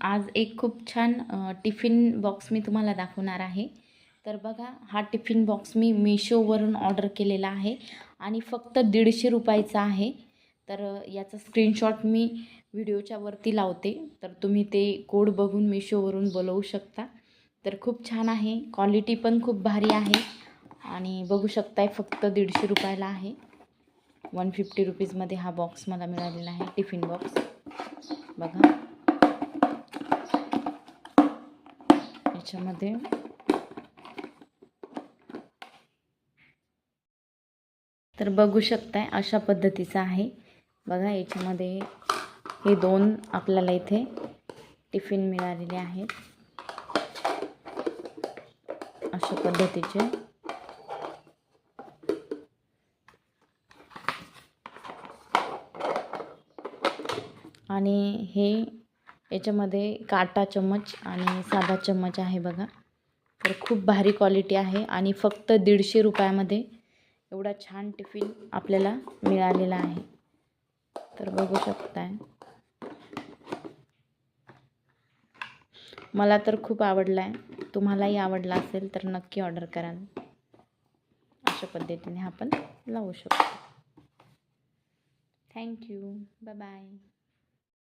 आज एक खूप छान टिफिन बॉक्स मी तुम्हाला दाखवणार आहे. तर बघा हा टिफिन बॉक्स मी मिशोवरून ऑर्डर केलेला आहे आणि फक्त दीडशे रुपयाचा आहे. तर याचा स्क्रीनशॉट मी व्हिडिओच्या वरती लावते. तर तुम्ही ते कोड बघून मिशोवरून बोलवू शकता. तर खूप छान आहे. क्वालिटी पण खूप भारी आहे. आणि बघू शकताय फक्त दीडशे रुपयाला आहे. वन फिफ्टी रुपीजमध्ये हा बॉक्स मला मिळालेला आहे टिफिन बॉक्स बघा. याच्यामध्ये. तर बघू शकताय अशा पद्धतीचा आहे. बघा याच्यामध्ये हे दोन आपल्याला इथे टिफिन मिळालेले आहेत. अशा पद्धतीचे. आणि हे याच्यामध्ये काटा चम्मच आणि साधा चम्मच आहे बघा. तर खूप भारी क्वालिटी आहे आणि फक्त दीडशे रुपयामध्ये एवढा छान टिफिन आपल्याला मिळालेला आहे. तर बघू शकताय. मला तर खूप आवडला आहे तुम्हालाही आवडला असेल तर नक्की ऑर्डर कराल अशा पद्धतीने आपण लावू शकतो. Thank you bye bye